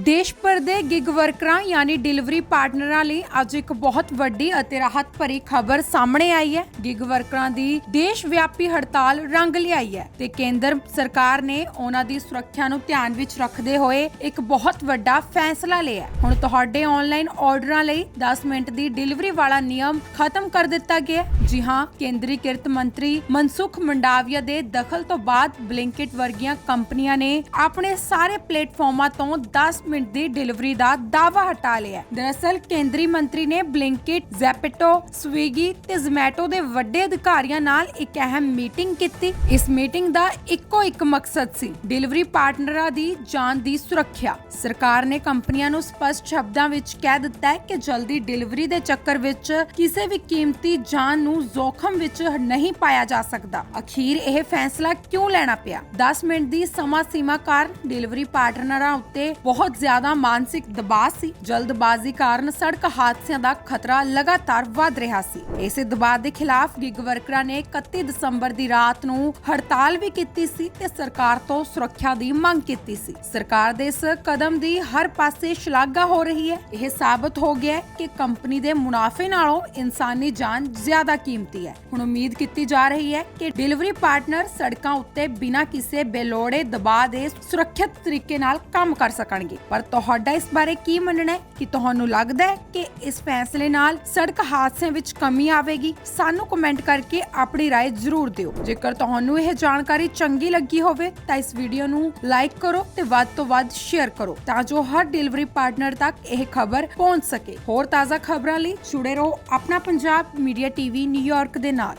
ਦੇਸ਼ ਭਰ ਦੇ ਗਿਗ ਵਰਕਰਾਂ ਯਾਨੀ ਡਿਲੀਵਰੀ ਪਾਰਟਨਰਾਂ ਲਈ ਅੱਜ ਇੱਕ ਬਹੁਤ ਵੱਡੀ ਅਤੇ ਰਾਹਤ ਭਰੀ ਖਬਰ ਸਾਹਮਣੇ ਆਈ ਹੈ। ਗਿਗ ਵਰਕਰਾਂ ਦੀ ਦੇਸ਼ ਵਿਆਪੀ ਹੜਤਾਲ ਰੰਗ ਲਿਆਈ ਹੈ ਤੇ ਕੇਂਦਰ ਸਰਕਾਰ ਨੇ ਉਹਨਾਂ ਦੀ ਸੁਰੱਖਿਆ ਨੂੰ ਧਿਆਨ ਵਿੱਚ ਰੱਖਦੇ ਹੋਏ ਇੱਕ ਬਹੁਤ ਵੱਡਾ ਫੈਸਲਾ ਲਿਆ ਹੁਣ ਤੁਹਾਡੇ ਆਨਲਾਈਨ ਆਰਡਰਾਂ ਲਈ 10 ਮਿੰਟ ਦੀ ਡਿਲੀਵਰੀ ਵਾਲਾ ਨਿਯਮ ਖਤਮ ਕਰ ਦਿੱਤਾ ਗਿਆ ਜੀ ਹਾਂ, ਕੇਂਦਰੀ ਕਿਰਤ ਮੰਤਰੀ ਮਨਸੁਖ ਮੰਡਾਵੀਆ ਦੇ ਦਖਲ ਤੋਂ ਬਾਅਦ ਬਲਿੰਕਿਟ ਵਰਗੀਆਂ ਕੰਪਨੀਆਂ ਨੇ ਆਪਣੇ ਸਾਰੇ ਪਲੇਟਫਾਰਮਾਂ ਤੋਂ 10 ਮਿੰਟ ਦੀ ਡਿਲੀਵਰੀ ਦਾ ਦਾਅਵਾ ਹਟਾ ਲਿਆ। ਦਰਅਸਲ ਕੇਂਦਰੀ ਮੰਤਰੀ ਨੇ ਬਲਿੰਕਿਟ ਜ਼ੈਪਟੋ ਸਵੀਗੀ ਤੇ ਜ਼ੋਮੈਟੋ ਦੇ ਵੱਡੇ ਅਧਿਕਾਰੀਆਂ ਨਾਲ ਇੱਕ ਅਹਿਮ ਮੀਟਿੰਗ ਕੀਤੀ। ਇਸ ਮੀਟਿੰਗ ਦਾ ਇੱਕੋ ਇੱਕ ਮਕਸਦ ਸੀ ਡਿਲੀਵਰੀ ਪਾਰਟਨਰਾਂ ਦੀ ਜਾਨ ਦੀ ਸੁਰੱਖਿਆ। ਸਰਕਾਰ ਨੇ ਕੰਪਨੀਆਂ ਨੂੰ ਸਪਸ਼ਟ ਸ਼ਬਦਾਂ ਵਿੱਚ ਕਹਿ ਦਿੱਤਾ ਹੈ ਕਿ ਜਲਦੀ ਡਿਲੀਵਰੀ ਦੇ ਚੱਕਰ ਵਿੱਚ ਕਿਸੇ ਵੀ ਕੀਮਤੀ ਜਾਨ ਨੂੰ ਜ਼ੋਖਮ ਵਿੱਚ ਨਹੀਂ ਪਾਇਆ ਜਾ ਸਕਦਾ। ਅਖੀਰ ਇਹ ਫੈਸਲਾ ਕਿਉਂ ਲੈਣਾ ਪਿਆ? 10 ਮਿੰਟ ਦੀ ਸਮਾਂ ਸੀਮਾ ਕਾਰਨ ਡਿਲੀਵਰੀ ਪਾਰਟਨਰਾਂ ਉੱਤੇ ਬਹੁਤ ਜ਼ਿਆਦਾ ਮਾਨਸਿਕ ਦਬਾਅ ਸੀ। ਜਲਦਬਾਜ਼ੀ ਕਾਰਨ ਸੜਕ ਹਾਦਸਿਆਂ ਦਾ ਖਤਰਾ ਲਗਾਤਾਰ ਵਧ ਰਿਹਾ ਸੀ। ਇਸੇ ਦਬਾਅ ਦੇ ਖਿਲਾਫ ਗਿਗ ਵਰਕਰਾਂ ਨੇ 31 ਦਸੰਬਰ ਦੀ ਰਾਤ ਨੂੰ ਹੜਤਾਲ ਵੀ ਕੀਤੀ ਸੀ ਤੇ ਸਰਕਾਰ ਤੋਂ ਸੁਰੱਖਿਆ ਦੀ ਮੰਗ ਕੀਤੀ ਸੀ। ਸਰਕਾਰ ਦੇ ਇਸ ਕਦਮ ਦੀ ਹਰ ਪਾਸੇ ਸ਼ਲਾਘਾ ਹੋ ਰਹੀ ਹੈ। ਇਹ ਸਾਬਤ ਹੋ ਗਿਆ ਹੈ ਕਿ ਕੰਪਨੀ ਦੇ ਮੁਨਾਫੇ ਨਾਲੋਂ ਇਨਸਾਨੀ ਜਾਨ ਜ਼ਿਆਦਾ ਕੀਮਤੀ ਹੈ। ਹੁਣ ਉਮੀਦ ਕੀਤੀ ਜਾ ਰਹੀ ਹੈ ਕਿ ਡਿਲੀਵਰੀ ਪਾਰਟਨਰ ਸੜਕਾਂ ਉੱਤੇ ਬਿਨਾਂ ਕਿਸੇ ਬੇਲੋੜੇ ਦਬਾਅ ਦੇ ਸੁਰੱਖਿਅਤ ਤਰੀਕੇ ਨਾਲ ਕੰਮ ਕਰ ਸਕਣਗੇ। ਪਰ ਤੁਹਾਡਾ ਇਸ ਬਾਰੇ ਕੀ ਮੰਨਣਾ ਹੈ ਕਿ ਤੁਹਾਨੂੰ ਲੱਗਦਾ ਹੈ ਕਿ ਇਸ ਫੈਸਲੇ ਨਾਲ ਸੜਕ ਹਾਦਸਿਆਂ ਵਿੱਚ ਕਮੀ ਆਵੇਗੀ ਸਾਨੂੰ ਕਮੈਂਟ ਕਰਕੇ ਆਪਣੀ رائے ਜ਼ਰੂਰ ਦਿਓ ਜੇਕਰ ਤੁਹਾਨੂੰ ਇਹ ਜਾਣਕਾਰੀ ਚੰਗੀ ਲੱਗੀ ਹੋਵੇ ਤਾਂ ਇਸ ਵੀਡੀਓ ਨੂੰ ਲਾਈਕ ਕਰੋ ਤੇ ਵੱਧ ਤੋਂ ਵੱਧ ਸ਼ੇਅਰ ਕਰੋ ਤਾਂ ਜੋ ਹਰ ਡਿਲੀਵਰੀ ਪਾਰਟਨਰ ਤੱਕ ਇਹ ਖਬਰ ਪਹੁੰਚ ਸਕੇ ਹੋਰ ਤਾਜ਼ਾ ਖਬਰਾਂ ਲਈ ਜੁੜੇ ਰਹੋ ਆਪਣਾ ਪੰਜਾਬ ਮੀਡੀਆ ਟੀਵੀ ਨਿਊਯਾਰਕ ਦੇ ਨਾਲ